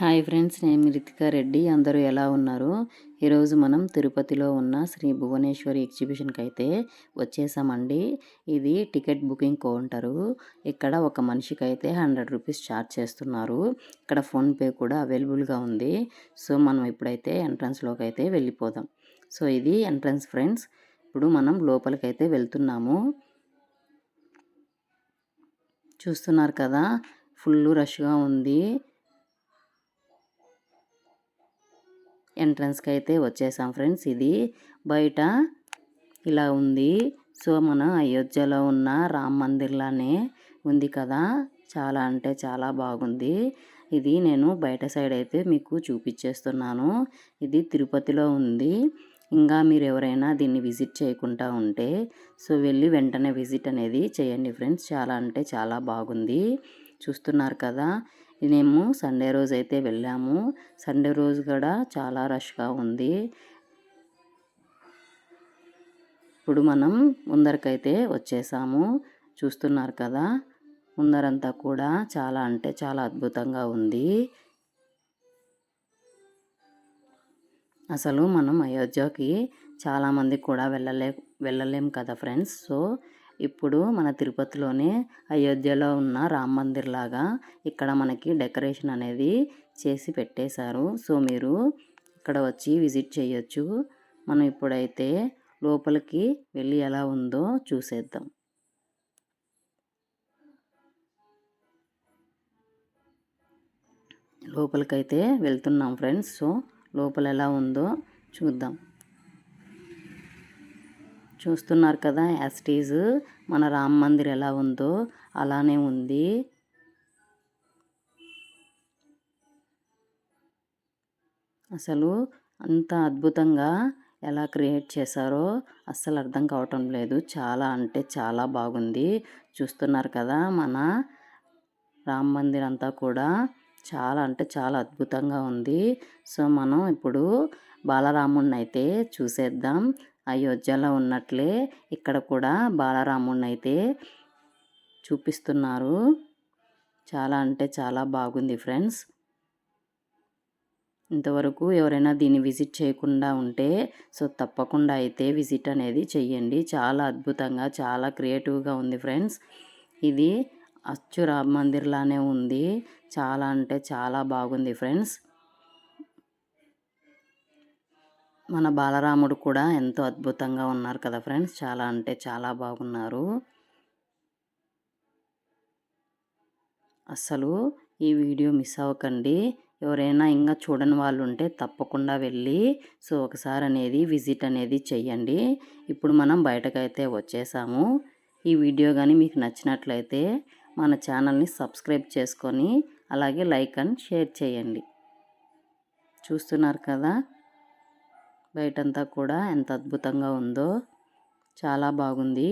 Hi friends నేను రితికా రెడ్డి. అందరూ ఎలా ఉన్నారు? ఈరోజు మనం తిరుపతిలో ఉన్న శ్రీ భువనేశ్వరి ఎగ్జిబిషన్కి అయితే వచ్చేసామండి. ఇది టికెట్ బుకింగ్ కౌంటరు. ఇక్కడ ఒక మనిషికి అయితే హండ్రెడ్ రూపీస్ ఛార్జ్ చేస్తున్నారు. ఇక్కడ ఫోన్పే కూడా అవైలబుల్గా ఉంది. సో మనం ఇప్పుడైతే ఎంట్రన్స్లోకి అయితే వెళ్ళిపోదాం. సో ఇది ఎంట్రన్స్ ఫ్రెండ్స్. ఇప్పుడు మనం లోపలికైతే వెళ్తున్నాము. చూస్తున్నారు కదా? ఫుల్ రష్గా ఉంది. ఎంట్రన్స్కి అయితే వచ్చేసాం ఫ్రెండ్స్ ఇది. బయట ఇలా ఉంది. సో మన అయోధ్యలో ఉన్న రామ్ మందిర్లానే ఉంది కదా. చాలా అంటే చాలా బాగుంది. ఇది నేను బయట సైడ్ అయితే మీకు చూపించేస్తున్నాను ఇది తిరుపతిలో ఉంది. ఇంకా మీరు ఎవరైనా దీన్ని విజిట్ చేయకుండా ఉంటే సో వెళ్ళి వెంటనే విజిట్ అనేది చేయండి ఫ్రెండ్స్. చాలా అంటే చాలా బాగుంది. చూస్తున్నారు కదా. మేము సండే రోజు అయితే వెళ్ళాము. సండే రోజు కూడా చాలా రష్గా ఉంది. ఇప్పుడు మనం ముందరకైతే వచ్చేసాము. చూస్తున్నారు కదా ముందరంతా కూడా చాలా అంటే చాలా అద్భుతంగా ఉంది. అసలు మనం అయోధ్యకి చాలామంది కూడా వెళ్ళలే వెళ్ళలేం కదా ఫ్రెండ్స్. సో ఇప్పుడు మన తిరుపతిలోనే అయోధ్యలో ఉన్న రామ్ మందిర్ లాగా ఇక్కడ మనకి డెకరేషన్ అనేది చేసి పెట్టేశారు. సో మీరు ఇక్కడ వచ్చి విజిట్ చేయొచ్చు. మనం ఇప్పుడైతే లోపలికి వెళ్ళి ఎలా ఉందో చూసేద్దాం. లోపలికైతే వెళ్తున్నాం ఫ్రెండ్స్. సో లోపల ఎలా ఉందో చూద్దాం. చూస్తున్నారు కదా యాస్టీజ్ మన రామ్ మందిర్ ఎలా ఉందో అలానే ఉంది. అసలు అంత అద్భుతంగా ఎలా క్రియేట్ చేశారో అస్సలు అర్థం కావటం లేదు. చాలా అంటే చాలా బాగుంది. చూస్తున్నారు కదా మన రామ్ మందిర్ అంతా కూడా చాలా అంటే చాలా అద్భుతంగా ఉంది. సో మనం ఇప్పుడు బాలరాముడిని అయితే చూసేద్దాం. అయోధ్యలో ఉన్నట్లే ఇక్కడ కూడా బాలరాముడిని అయితే చూపిస్తున్నారు. చాలా అంటే చాలా బాగుంది ఫ్రెండ్స్. ఇంతవరకు ఎవరైనా దీన్ని విజిట్ చేయకుండా ఉంటే సో తప్పకుండా అయితే విజిట్ అనేది చెయ్యండి. చాలా అద్భుతంగా చాలా క్రియేటివ్గా ఉంది ఫ్రెండ్స్. ఇది అచ్చు రామ్ మందిర్లానే ఉంది. చాలా అంటే చాలా బాగుంది ఫ్రెండ్స్. మన బాలరాముడు కూడా ఎంతో అద్భుతంగా ఉన్నారు కదా ఫ్రెండ్స్. చాలా అంటే చాలా బాగున్నారు. అస్సలు ఈ వీడియో మిస్ అవ్వకండి. ఎవరైనా ఇంకా చూడని వాళ్ళు ఉంటే తప్పకుండా వెళ్ళి సో ఒకసారి అనేది విజిట్ అనేది చెయ్యండి. ఇప్పుడు మనం బయటకైతే వచ్చేసాము. ఈ వీడియో కానీ మీకు నచ్చినట్లయితే మన ఛానల్ని సబ్స్క్రైబ్ చేసుకొని అలాగే లైక్ అండ్ షేర్ చేయండి. చూస్తున్నారు కదా? బయటంతా కూడా ఎంత అద్భుతంగా ఉందో చాలా బాగుంది.